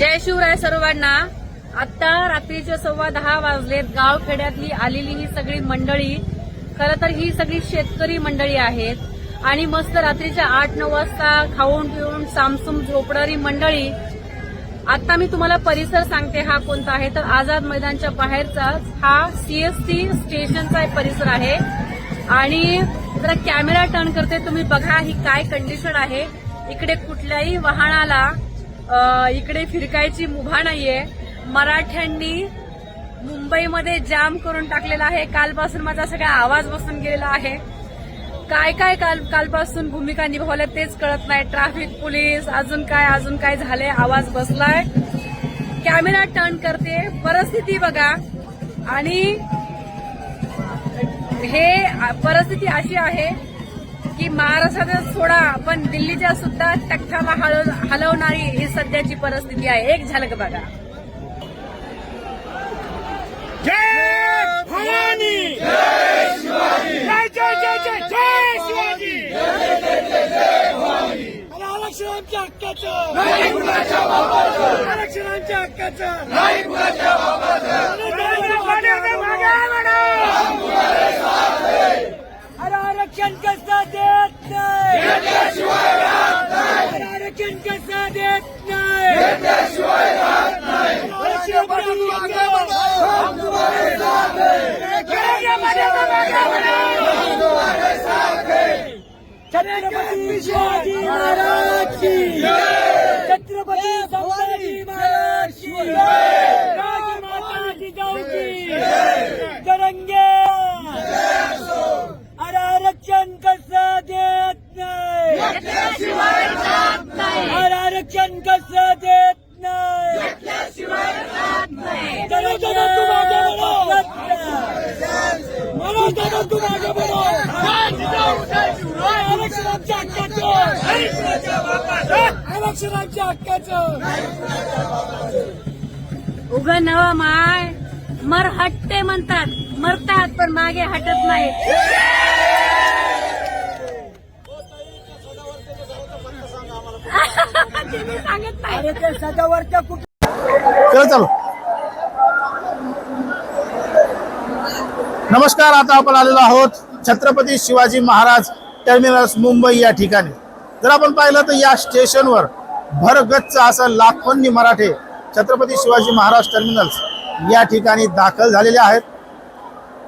जय शिवराय सर्वांना. आता रात्रीचे सव्वा दहा वाजलेत. गावखेड्यातली आलेली ही सगळी मंडळी खरं तर ही सगळी शेतकरी मंडळी आहेत. आणि मस्त रात्रीच्या आठ नऊ वाजता खाऊन पिऊन सामसूम झोपणारी मंडळी. आता मी तुम्हाला परिसर सांगते हा कोणता आहे. तर आझाद मैदानच्या बाहेरचा हा सीएसटी स्टेशनचा एक परिसर आहे. आणि जरा कॅमेरा टर्न करते तुम्ही बघा ही काय कंडिशन आहे. इकडे कुठल्याही वाहनाला इकडे फिरकायची मुभा नाहीये. मराठ्यांनी मुंबईमध्ये जाम करून टाकलेला आहे. कालपासून माझा सगळा आवाज बसून गेलेला आहे. काय काय काल कालपासून भूमिका निभावल्या तेच कळत नाही. ट्रॅफिक पोलीस अजून काय अजून काय झाले आवाज बसलाय. कॅमेरा टर्न करते. परिस्थिती बघा. आणि हे परिस्थिती अशी आहे की महाराष्ट्राचा सोडा पण दिल्लीच्या सुद्धा हलव- हलवणारी ही सध्याची परिस्थिती आहे. एक झलक बघा? जय भवानी! जय जय जय जय जय शिवाजी! आणि आरक्षणांच्या हक्काचं! छत्रपती शिवाजी महाराज की छत्रपती संभाजी महाराज की राजमाता जिजाऊ की अरे आरक्षण कसं देत नाही अरे आरक्षण कसं देत नाही चलो चलो तू मागे बढ़ो मनोज दादा तू मागे बढ़ो आरक्षणाच्या हक्काचं आरक्षणाच्या हक्काचं. उग नव माय मर हटते म्हणतात. मरतात पण मागे हटत नाही ते मी सांगत नाही अरे ते सजावरच्या कुठे? चलो चालू. नमस्कार आता आपण आलेलो आहोत छत्रपती शिवाजी महाराज टर्मिनस मुंबई या ठिकाणी. जर आपण पाहिलं तर या स्टेशनवर भरगच्च असं लाखोंनी मराठे छत्रपती शिवाजी महाराज टर्मिनल्स या ठिकाणी दाखल झालेले आहेत.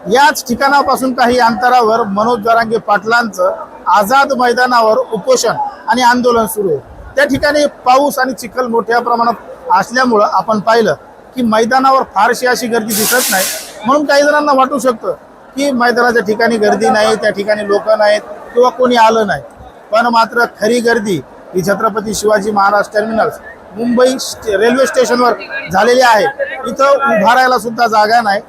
याच ठिकाणापासून काही अंतरावर मनोज जरांगे पाटलांचं आझाद मैदानावर उपोषण आणि आंदोलन सुरू आहे. त्या ठिकाणी पाऊस आणि चिखल मोठ्या प्रमाणात असल्यामुळं आपण पाहिलं की मैदानावर फारशी अशी गर्दी दिसत नाही. म्हणून काही जणांना वाटू शकतं की मैदानाच्या ठिकाणी गर्दी नाही त्या ठिकाणी लोक नाहीत किंवा कोणी आलं नाही. पण मात्र खरी गर्दी ही छत्रपती शिवाजी महाराज टर्मिनल्स मुंबई रेल्वे स्टेशनवर झालेली आहे. इथं उभारायला सुद्धा जागा नाही.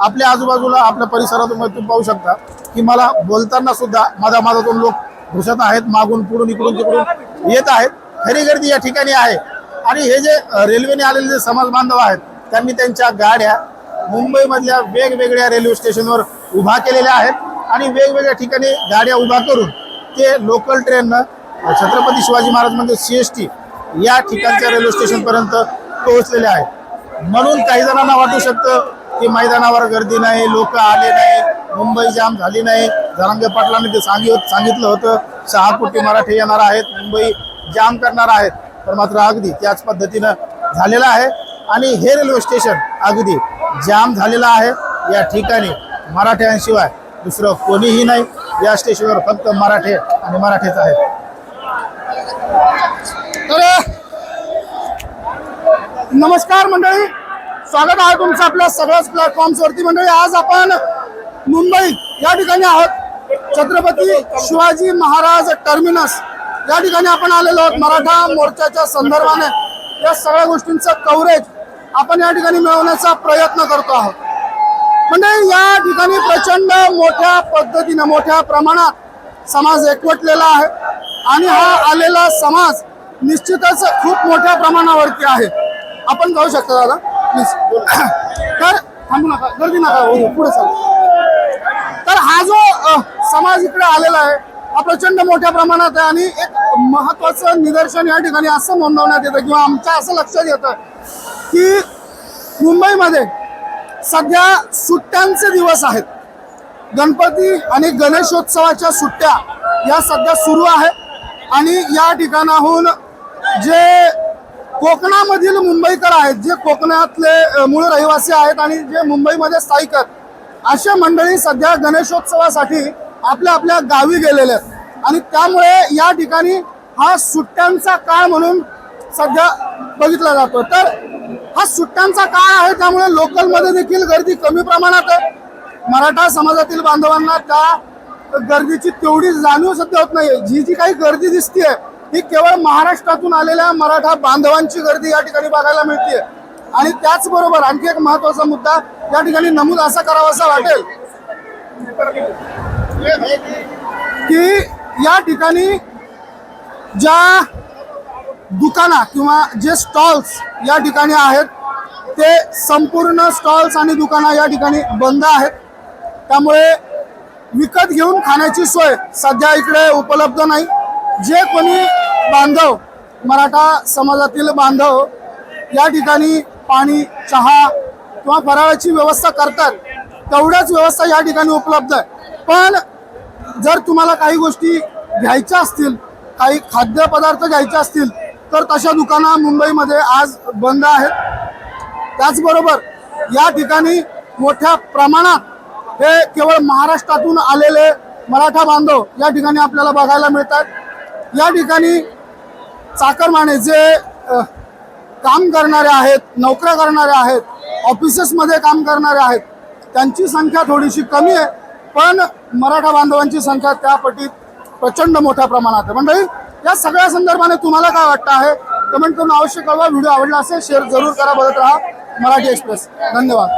आपल्या आजूबाजूला आपल्या परिसरातून तुम्ही पाहू शकता की मला बोलताना सुद्धा माझा माझातून लोक घुसत आहेत मागून पुढून इकडून तिकडून येत आहेत. खरी गर्दी या ठिकाणी आहे. आणि हे जे रेल्वेने आलेले जे समाज बांधव आहेत त्यांनी त्यांच्या गाड्या मुंबईमधल्या वेगवेगळ्या रेल्वे स्टेशनवर उभा केलेल्या आहेत. आणि वेगवेगळ्या ठिकाणी गाड्या उभा करून ते लोकल ट्रेननं छत्रपती शिवाजी महाराज म्हणजे सी एस टी या ठिकाणच्या रेल्वे स्टेशनपर्यंत पोहोचलेले आहे म्हणून काही जणांना वाटू शकतं की मैदानावर गर्दी नाही लोक आले नाही मुंबई जाम झाली नाही. धनंजय पाटलांनी ते सांगित सांगितलं होतं सहा कोटी मराठी येणार आहेत मुंबई जाम करणार आहेत. तर मात्र अगदी त्याच पद्धतीनं झालेलं आहे. आणि हे रेल्वे स्टेशन अगदी जाम झालेलं आहे. या ठिकाणी मराठ्यांशिवाय दुसरं कोणीही नाही. या स्टेशनवर फक्त मराठे आणि मराठेच आहेत तर नमस्कार मंडळी. स्वागत आहे तुमचं आपल्या सगळ्याच प्लॅटफॉर्म्स वरती. मंडळी आज आपण मुंबई या ठिकाणी आहोत. छत्रपती शिवाजी महाराज टर्मिनस या ठिकाणी आपण आलेलो आहोत. मराठा मोर्चाच्या संदर्भाने. या सगळ्या गोष्टींचं कव्हरेज आपण या ठिकाणी मिळवण्याचा प्रयत्न करतो आहोत. म्हणजे या ठिकाणी प्रचंड मोठ्या पद्धतीनं मोठ्या प्रमाणात समाज एकवटलेला आहे. आणि हा आलेला समाज निश्चितच खूप मोठ्या प्रमाणावरती आहे. आपण जाऊ शकता दादा. प्लीज तर थांबू नका गर्दी नका हो पुढे चालू. तर हा जो समाज इकडे आलेला आहे हा प्रचंड मोठ्या प्रमाणात आहे आणि एक महत्वाचं निदर्शन या ठिकाणी असं नोंदवण्यात येतं किंवा आमच्या असं लक्षात येतं की मुंबईमध्ये सध्या सुट्ट्यांचे दिवस आहेत. गणपती आणि गणेशोत्सवाच्या सुट्ट्या या सध्या सुरू आहेत आणि या ठिकाणाहून जे कोकणामधील मुंबईकर आहेत जे कोकणातले मूळ रहिवासी आहेत आणि जे मुंबईमध्ये स्थायिक आहेत. अशा मंडळी सध्या गणेशोत्सवासाठी आपल्या आपल्या गावी गेलेले आहेत. आणि त्यामुळे या ठिकाणी हा सुट्ट्यांचा काळ म्हणून सध्या बघितला जातो. तर हा सुट्ट्यांचा काळ आहे त्यामुळे लोकलमध्ये देखील गर्दी कमी प्रमाणात आहे. मराठा समाजातील बांधवांना त्या गर्दीची तेवढी जाणीव सध्या होत नाही जी जी काही गर्दी दिसतीये ही केवळ महाराष्ट्रातून आलेल्या मराठा बांधवांची गर्दी या ठिकाणी बघायला मिळते आणि त्याचबरोबर आणखी एक महत्त्वाचा मुद्दा या ठिकाणी नमूद असा करावासा वाटेल की या ठिकाणी ज्या दुकाना किंवा जे स्टॉल्स या ठिकाणी आहेत ते संपूर्ण स्टॉल्स आणि दुकानं या ठिकाणी बंद आहेत. त्यामुळे विकत घेऊन खाण्याची सोय सध्या इकडे उपलब्ध नाही. जे कोणी बांधव मराठा समाजातील बांधव या ठिकाणी पाणी चहा किंवा फराळाची व्यवस्था करतात तेवढ्याच व्यवस्था या ठिकाणी उपलब्ध आहे. पण जर तुम्हाला काही गोष्टी घ्यायच्या असतील काही खाद्यपदार्थ घ्यायचे असतील तर तशा दुकानं मुंबईमध्ये आज बंद आहेत. त्याचबरोबर या ठिकाणी मोठ्या प्रमाणात हे केवळ महाराष्ट्रातून आलेले मराठा बांधव या ठिकाणी आपल्याला बघायला मिळतात. या ठिकाणी चाकरमाने जे काम करणारे आहेत नोकऱ्या करणारे आहेत ऑफिसेसमध्ये काम करणारे आहेत त्यांची संख्या थोडीशी कमी आहे पण मराठा बांधवांची संख्या त्या पटीत प्रचंड मोठ्या प्रमाणात आहे. मंडळी या सगळ्या संदर्भाने तुम्हाला काय वाटतं आहे? कमेंट करून अवश्य कळवा. व्हिडिओ आवडला असेल शेअर जरूर करा. बघत राहा मराठी एक्सप्रेस धन्यवाद.